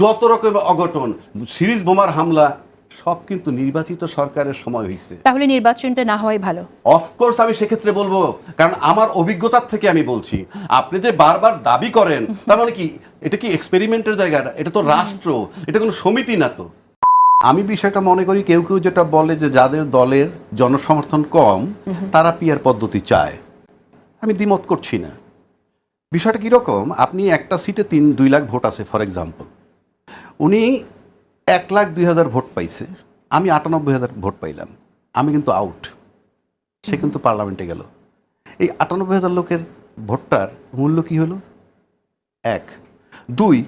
যত রকম অঘটন সিরিজ বোমার হামলা সব কিন্তু নির্বাচিত সরকারের সময় হয়েছে তাহলে নির্বাচনটা না হওয়াই ভালো। অফকোর্স আমি সেক্ষেত্রে বলব কারণ আমার অভিজ্ঞতার থেকে আমি বলছি। আপনি যে বারবার দাবি করেন তার মানে কি এটা কি এক্সপেরিমেন্টের জায়গা? এটা তো রাষ্ট্র এটা কোনো সমিতি না তো। আমি বিষয়টা মনে করি কেউ কেউ যেটা বলে যে যাদের দলের জনসমর্থন কম তারা পিয়ার পদ্ধতি চায়। আমি দ্বিমত করছি না। বিষয়টা কীরকম আপনি একটা সিটে তিন দুই লাখ ভোট আছে ফর এক্সাম্পল উনি এক লাখ দুই হাজার ভোট পাইছে। আমি আটানব্বই হাজার ভোট পাইলাম। আমি কিন্তু আউট সে কিন্তু পার্লামেন্টে গেল। এই আটানব্বই হাজার লোকের ভোটটার মূল্য কি হলো? এক। দুই,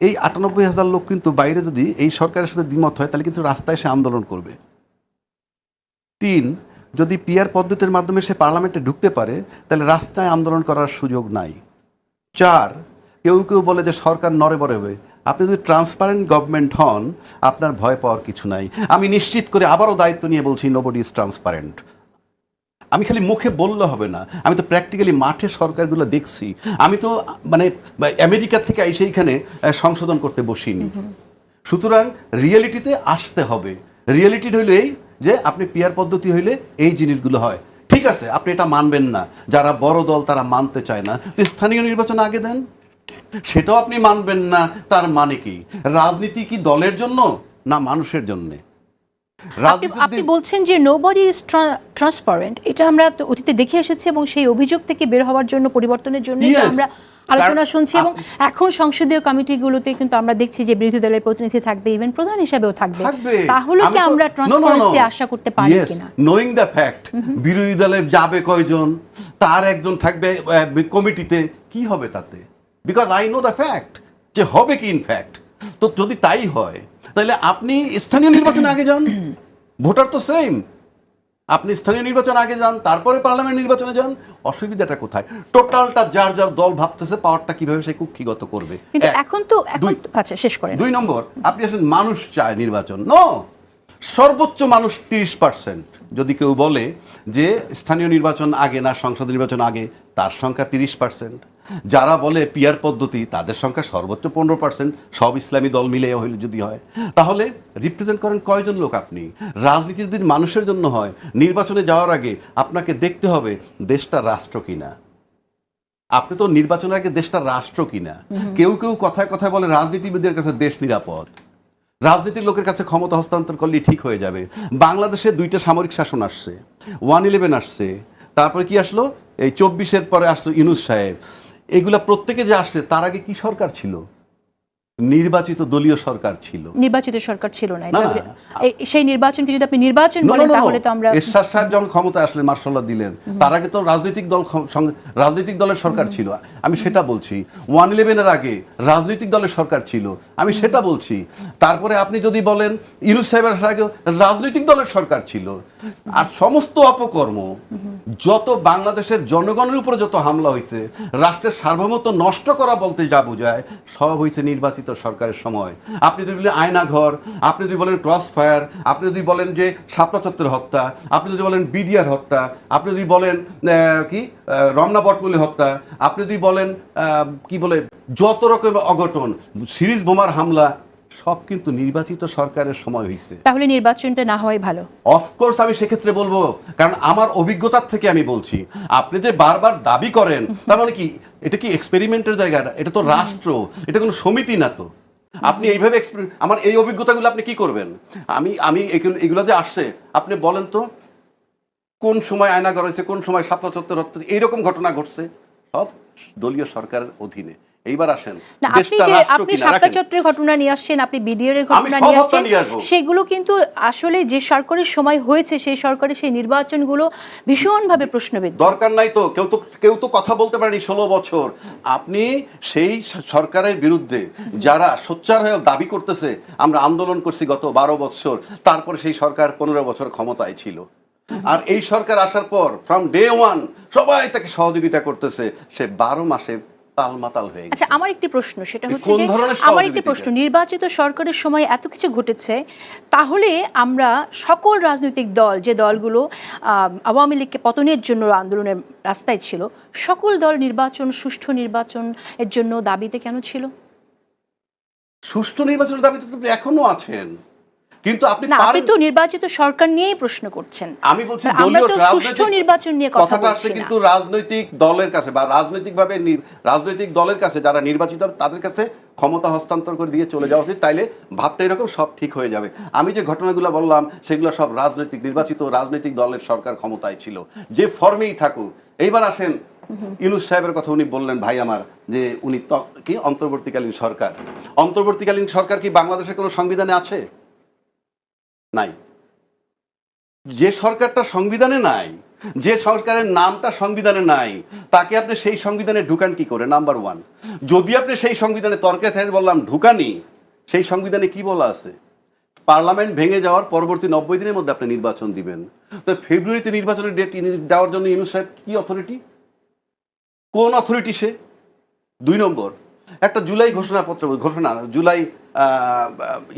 এই আটানব্বই হাজার লোক কিন্তু বাইরে যদি এই সরকারের সাথে দ্বিমত হয়, তাহলে কিন্তু রাস্তায় সে আন্দোলন করবে। তিন, যদি পিয়ার পদ্ধতির মাধ্যমে সে পার্লামেন্টে ঢুকতে পারে, তাহলে রাস্তায় আন্দোলন করার সুযোগ নাই। চার, কেউ কেউ বলে যে সরকার নড়ে বড়ে হবে। আপনি যদি ট্রান্সপারেন্ট গভর্নমেন্ট হন আপনার ভয় পাওয়ার কিছু নাই। আমি নিশ্চিত করে আবারও দায়িত্ব নিয়ে বলছি নোবডি ইজ ট্রান্সপারেন্ট আমি খালি মুখে বললে হবে না। আমি তো প্র্যাকটিক্যালি মাঠে সরকারগুলো দেখছি। আমি তো মানে আমেরিকার থেকে এসে এইখানে সংশোধন করতে বসিনি। সুতরাং রিয়েলিটিতে আসতে হবে। রিয়েলিটি হইল এই যে আপনি পিয়ার পদ্ধতি হইলে এই জিনিসগুলো হয়। ঠিক আছে আপনি এটা মানবেন না। যারা বড় দল তারা মানতে চায় না। স্থানীয় নির্বাচন আগে দেন। সেটাও আপনি মানবেন না তার মানে কি? রাজনীতি কি দলের জন্য না মানুষের জন্যে? আপনি বলছেন যে নোবডি ইজ ট্রান্সপারেন্ট এটা আমরা অতীতে দেখে এসেছি এবং সেই অভিযোগ থেকে বের হওয়ার জন্য পরিবর্তনের জন্য আমরা আলোচনা শুনছি এবং এখন সংসদীয় কমিটিগুলোতে কিন্তু আমরা দেখছি যে বিরোধী দলের প্রতিনিধি থাকবে ইভেন প্রধান হিসাবেও থাকবে। তাহলে কি আমরা ট্রান্সপারেন্সি আশা করতে পারি কিনা? নোয়িং দ্য ফ্যাক্ট বিরোধী দলে যাবে কয়জন তার একজন থাকবে কমিটিতে কি হবে তাতে? Because I know the fact যে হবে কি ইনফ্যাক্ট তো যদি তাই হয় তাহলে আপনি স্থানীয় নির্বাচনে আগে যান। ভোটার তো সেম আপনি স্থানীয় নির্বাচন আগে যান তারপরে পার্লামেন্ট নির্বাচনে যান। অসুবিধাটা কোথায়? টোটালটা যার যার দল ভাবতেছে পাওয়ারটা কীভাবে সে কুক্ষিগত করবে। এখন তো আচ্ছা শেষ করেন। দুই নম্বর আপনি আসলে মানুষ চায় নির্বাচন। নো সর্বোচ্চ মানুষ তিরিশ পার্সেন্ট যদি কেউ বলে যে স্থানীয় নির্বাচন আগে না সংসদ নির্বাচন আগে তার সংখ্যা তিরিশ পার্সেন্ট যারা বলে পিয়ার পদ্ধতি তাদের সংখ্যা সর্বোচ্চ পনেরো পার্সেন্ট সব ইসলামী দল মিলে হইলে যদি হয়। তাহলে রিপ্রেজেন্ট করেন কয়জন লোক আপনি? রাজনীতি যদি মানুষের জন্য হয়। নির্বাচনে যাওয়ার আগে আপনাকে দেখতে হবে দেশটা রাষ্ট্র কিনা। আপনি তো নির্বাচনের আগে দেশটা রাষ্ট্র কিনা। কেউ কেউ কথায় কথায় বলে রাজনীতিবিদদের কাছে দেশ নিরাপদ। রাজনীতির লোকের কাছে ক্ষমতা হস্তান্তর করলে ঠিক হয়ে যাবে। বাংলাদেশে দুইটা সামরিক শাসন আসছে। ওয়ান ইলেভেন আসছে। তারপরে কি আসলো? এই চব্বিশের পরে আসলো ইনুস সাহেব। এগুলা প্রত্যেকে যে আসছে তার আগে কি সরকার ছিল? নির্বাচিত দলীয় সরকার ছিল। নির্বাচিত সরকার ছিল না। সেই নির্বাচনকে যদি আপনি নির্বাচন বলেন. তাহলে তো আমরা এরশাদ সাহেব যখন ক্ষমতায় আসলেন মার্শাল্লাহ দিলেন তার আগে তো রাজনৈতিক দল রাজনৈতিক দলের সরকার ছিল। আমি সেটা বলছি। ওয়ান ইলেভেনের আগে রাজনৈতিক দলের সরকার ছিল। আমি সেটা বলছি। তারপরে আপনি যদি বলেন ইনুস সাহেবের আগে রাজনৈতিক দলের সরকার ছিল। আর সমস্ত অপকর্ম যত বাংলাদেশের জনগণের উপরে যত হামলা হয়েছে রাষ্ট্রের সার্বভৌমত্ব নষ্ট করা বলতে যা বোঝায় সব হয়েছে নির্বাচিত সরকারের সময়। আপনি যদি বলেন আয়না ঘর, আপনি যদি বলেন ক্রস ফায়ার আপনি যদি বলেন যে শাপলা চত্বর হত্যা, আপনি যদি বলেন বিডিআর হত্যা, আপনি যদি বলেন কি রমনা বটমলি হত্যা, আপনি যদি বলেন কি বলে, যত রকমের অঘটন, সিরিজ বোমার হামলা সব কিন্তু নির্বাচিত সরকারের সময় হয়েছে তাহলে নির্বাচনটা না হওয়াই ভালো। অফকোর্স আমি সেক্ষেত্রে বলব কারণ আমার অভিজ্ঞতার থেকে আমি বলছি। আপনি যে বারবার দাবি করেন তার মানে কি এটা কি এক্সপেরিমেন্টের জায়গা? এটা তো রাষ্ট্র এটা কোনো সমিতি না তো। আপনি এইভাবে আমার এই অভিজ্ঞতাগুলো আপনি কি করবেন? আমি আমি এগুলো এগুলো যে আসছে আপনি বলেন তো কোন সময় আয়না গড়াইছে কোন সময় শাপলা চত্বর এইরকম ঘটনা ঘটছে সব দলীয় সরকারের অধীনে। এইবার আসেন। আপনি যে আপনি? শাপলা চত্বরের ঘটনা নিয়ে আসছেন আপনি বিডিআর এর ঘটনা নিয়ে আসছেন সেগুলো কিন্তু আসলে যে সরকারের সময় হয়েছে সেই সরকারের সেই নির্বাচনগুলো ভীষণভাবে প্রশ্নবিদ্ধ। দরকার নাই তো কেউ তো কেউ তো কথা বলতে পারেনি ষোলো বছর। আপনি সেই সরকারের বিরুদ্ধে যারা সোচ্চার হয়ে দাবি করতেছে আমরা আন্দোলন করছি গত বারো বছর তারপরে সেই সরকার পনেরো বছর ক্ষমতায় ছিল। আর এই সরকার আসার পর ফ্রম ডে ওয়ান সবাই তাকে সহযোগিতা করতেছে সে বারো মাসে তালমাতাল হয়ে আচ্ছা আমার একটি প্রশ্ন সেটা হচ্ছে কোন ধরনের আমার একটি প্রশ্ন নির্বাচিত সরকারের সময় এত কিছু ঘটেছে তাহলে আমরা সকল রাজনৈতিক দল যে দলগুলো আহ, আওয়ামী লীগকে পতনের জন্য আন্দোলনের রাস্তায় ছিল সকল দল নির্বাচন সুষ্ঠু নির্বাচন এর জন্য দাবিতে কেন ছিল? সুষ্ঠু নির্বাচনের দাবিতে তো এখনও আছেন। কিন্তু আপনি আপনি তো নির্বাচিত সরকার নিয়েই প্রশ্ন করছেন। আমি বলছি দলীয় সুষ্ঠু নির্বাচন নিয়ে কথা আসছে কিন্তু রাজনৈতিক দলের কাছে বা রাজনৈতিকভাবে রাজনৈতিক দলের কাছে যারা নির্বাচিত তাদের কাছে ক্ষমতা হস্তান্তর করে দিয়ে চলে যাওয়া উচিত। তাইলে ভাবটা এরকম সব ঠিক হয়ে যাবে। আমি যে ঘটনাগুলো বললাম সেগুলো সব রাজনৈতিক নির্বাচিত রাজনৈতিক দলের সরকার ক্ষমতায় ছিল। যে ফর্মেই থাকুক। এইবার আসেন ইউনুস সাহেবের কথা উনি বললেন ভাই আমার যে উনি কি? অন্তর্বর্তীকালীন সরকার। অন্তর্বর্তীকালীন সরকার কি বাংলাদেশের কোনো সংবিধানে আছে? নাই। যে সরকারটা সংবিধানে নাই, যে সরকারের নামটা সংবিধানে নাই, তাকে আপনি সেই সংবিধানে ঢুকান কি করে? নাম্বার ওয়ান যদি আপনি সেই সংবিধানে তর্কে থাকে বললাম ঢুকানি, সেই সংবিধানে কি বলা আছে? পার্লামেন্ট ভেঙে যাওয়ার পরবর্তী নব্বই দিনের মধ্যে আপনি নির্বাচন দিবেন। তো ফেব্রুয়ারিতে নির্বাচনের ডেট দেওয়ার জন্য ইউনুস সাহেব কি অথরিটি কোন অথরিটি সে? দুই নম্বর। একটা জুলাই ঘোষণাপত্র, ঘোষণা, জুলাই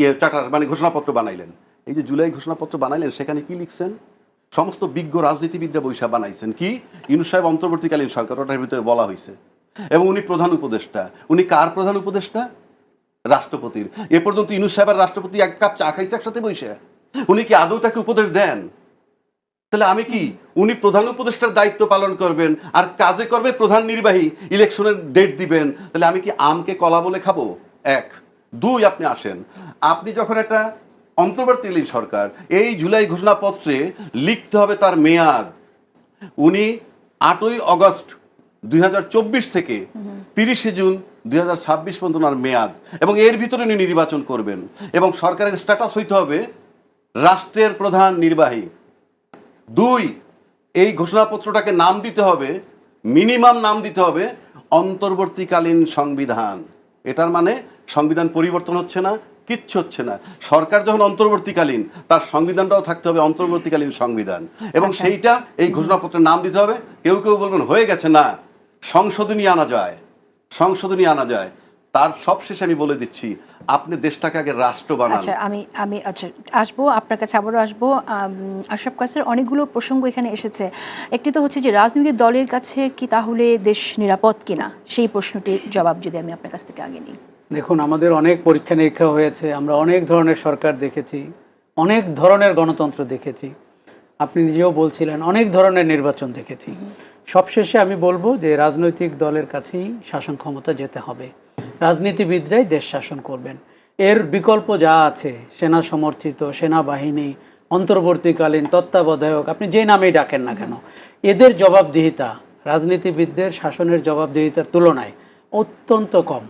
ইয়ে চার্টার মানে ঘোষণাপত্র বানাইলেন। এই যে জুলাই ঘোষণাপত্র বানাইলেন, সেখানে কি লিখছেন? সমস্ত বিজ্ঞ রাজনীতিবিদরা বৈশা বানাইছেন। কি? ইউনুস সাহেব অন্তর্বর্তীকালীন সরকার, ওটার ভিতরে বলা হয়েছে এবং উনি প্রধান উপদেষ্টা। উনি কার প্রধান উপদেষ্টা? রাষ্ট্রপতির। এ পর্যন্ত ইউনুস সাহেব আর রাষ্ট্রপতি এক কাপ চা খাইছে একসাথে বৈশা। উনি কি আদৌ তাকে উপদেশ দেন? তাহলে আমি কি? উনি প্রধান উপদেষ্টার দায়িত্ব পালন করবেন আর কাজে করবে প্রধান নির্বাহী, ইলেকশনের ডেট দিবেন। তাহলে আমি কি আমকে কলা বলে খাব? এক। দুই, আপনি আসেন। আপনি যখন একটা অন্তর্বর্তীকালীন সরকার, এই জুলাই ঘোষণাপত্রে লিখতে হবে তার মেয়াদ। উনি আটই অগস্ট দুই হাজার চব্বিশ থেকে তিরিশে জুন দুই হাজার ছাব্বিশ পর্যন্ত ওনার মেয়াদ এবং এর ভিতরে উনি নির্বাচন করবেন এবং সরকারের স্ট্যাটাস হইতে হবে রাষ্ট্রের প্রধান নির্বাহী। দুই, এই ঘোষণাপত্রটাকে নাম দিতে হবে, মিনিমাম নাম দিতে হবে অন্তর্বর্তীকালীন সংবিধান। এটার মানে সংবিধান পরিবর্তন হচ্ছে না কিচ্ছু হচ্ছে না। সরকার যখন অন্তর্বর্তীকালীন তার সংবিধানটাও থাকতে হবে অন্তর্বর্তীকালীন সংবিধান। এবং আচ্ছা। সেইটা এই ঘোষণাপত্রের নাম দিতে হবে। কেউ কেউ বলবেন হয়ে গেছে না। সংশোধনী আনা যায়। সংশোধনী আনা যায়। তার সবশেষে আমি বলে দিচ্ছি আপনি দেশটাকে আগে রাষ্ট্র বানান। আচ্ছা আমি আমি আচ্ছা আসব আপনার কাছে আবারও আসব। আশরাফ কাসের অনেকগুলো প্রসঙ্গ এখানে এসেছে। একটি তো হচ্ছে যে রাজনৈতিক দলের কাছে কি তাহলে দেশ নিরাপদ কিনা? সেই প্রশ্নটির জবাব যদি আমি আপনার কাছ থেকে আগে নিই। দেখুন, আমাদের অনেক পরীক্ষা নিরীক্ষা হয়েছে, আমরা অনেক ধরনের সরকার দেখেছি, অনেক ধরনের গণতন্ত্র দেখেছি। আপনি নিজেও বলছিলেন, অনেক ধরনের নির্বাচন দেখেছি। সবশেষে আমি বলব যে, রাজনৈতিক দলের কাছেই শাসন ক্ষমতা যেতে হবে। রাজনীতিবিদরাই দেশ শাসন করবেন। এর বিকল্প যা আছে, সেনা সমর্থিত, সেনাবাহিনী, অন্তর্বর্তীকালীন তত্ত্বাবধায়ক, আপনি যে নামেই ডাকেন না কেন, এদের জবাবদিহিতা রাজনীতিবিদদের শাসনের জবাবদিহিতার তুলনায় অত্যন্ত কম।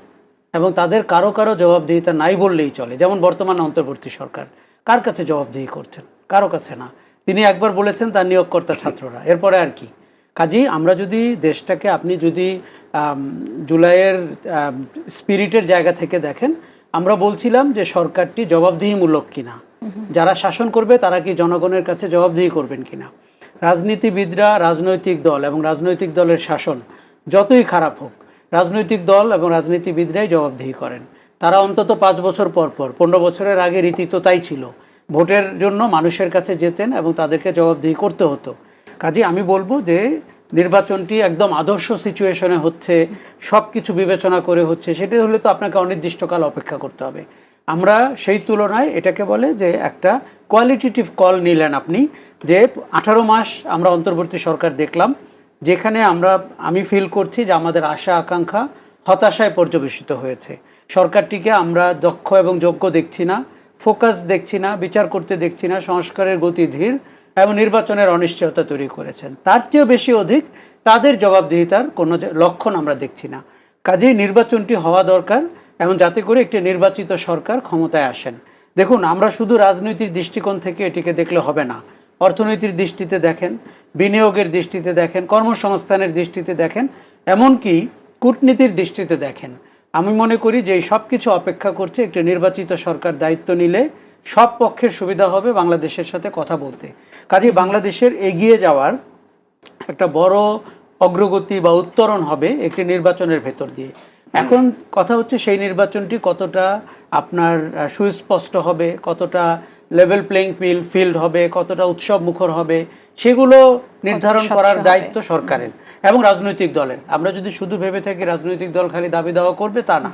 এবং তাদের কারও কারও জবাবদিহিতা নাই বললেই চলে। যেমন বর্তমান অন্তর্বর্তী সরকার। কার কাছে জবাবদিহি করছেন? কারও কাছে না। তিনি একবার বলেছেন, তার নিয়োগকর্তা ছাত্ররা। এরপরে আর কি? কাজেই আমরা যদি দেশটাকে আপনি যদি জুলাইয়ের স্পিরিটের জায়গা থেকে দেখেন, আমরা বলছিলাম যে সরকারটি জবাবদিহিমূলক কিনা। যারা শাসন করবে, তারা কি জনগণের কাছে জবাবদিহি করবেন কিনা? রাজনীতিবিদরা, রাজনৈতিক দল এবং রাজনৈতিক দলের শাসন যতই খারাপ হোক রাজনৈতিক দল এবং রাজনীতিবিদরাই জবাবদিহি করেন। তারা অন্তত পাঁচ বছর পর পর, পনেরো বছরের আগে রীতি তো তাই ছিল। ভোটের জন্য মানুষের কাছে যেতেন এবং তাদেরকে জবাবদিহি করতে হতো। কাজে, আমি বলব যে নির্বাচনটি একদম আদর্শ সিচুয়েশনে হচ্ছে সব কিছু বিবেচনা করে হচ্ছে, সেটা হলে তো আপনাকে অনির্দিষ্টকাল অপেক্ষা করতে হবে। আমরা সেই তুলনায় এটাকে বলে যে একটা কোয়ালিটেটিভ কল নিলেন আপনি, যে আঠারো মাস আমরা অন্তর্বর্তী সরকার দেখলাম যেখানে আমরা, আমি ফিল করছি যে আমাদের আশা, আকাঙ্ক্ষা হতাশায় পর্যবেসিত হয়েছে। সরকারটিকে আমরা দক্ষ এবং যোগ্য দেখছি না ফোকাস দেখছি না, বিচার করতে দেখছি না, সংস্কারের গতি ধীর এবং নির্বাচনের অনিশ্চয়তা তৈরি করেছেন। তার চেয়েও বেশি অধিক তাদের জবাবদিহিতার কোনো লক্ষণ আমরা দেখছি না। কাজেই নির্বাচনটি হওয়া দরকার এবং যাতে করে একটি নির্বাচিত সরকার ক্ষমতায় আসেন। দেখুন, আমরা শুধু রাজনৈতিক দৃষ্টিকোণ থেকে এটিকে দেখলে হবে না। অর্থনৈতিক দৃষ্টিতে দেখেন বিনিয়োগের দৃষ্টিতে দেখেন কর্মসংস্থানের দৃষ্টিতে দেখেন এমনকি কূটনীতির দৃষ্টিতে দেখেন। আমি মনে করি যে এই সব কিছু অপেক্ষা করছে একটি নির্বাচিত সরকার দায়িত্ব নিলে সব পক্ষের সুবিধা হবে বাংলাদেশের সাথে কথা বলতে। কাজে বাংলাদেশের এগিয়ে যাওয়ার একটা বড় অগ্রগতি বা উত্তরণ হবে একটি নির্বাচনের ভেতর দিয়ে। এখন কথা হচ্ছে সেই নির্বাচনটি কতটা আপনার সুস্পষ্ট হবে কতটা লেভেল প্লেইং ফিল্ড ফিল্ড হবে কতটা উৎসব মুখর হবে সেগুলো নির্ধারণ করার দায়িত্ব সরকারের এবং রাজনৈতিক দলের। আমরা যদি শুধু ভেবে থাকি রাজনৈতিক দল খালি দাবি দাওয়া করবে তা না।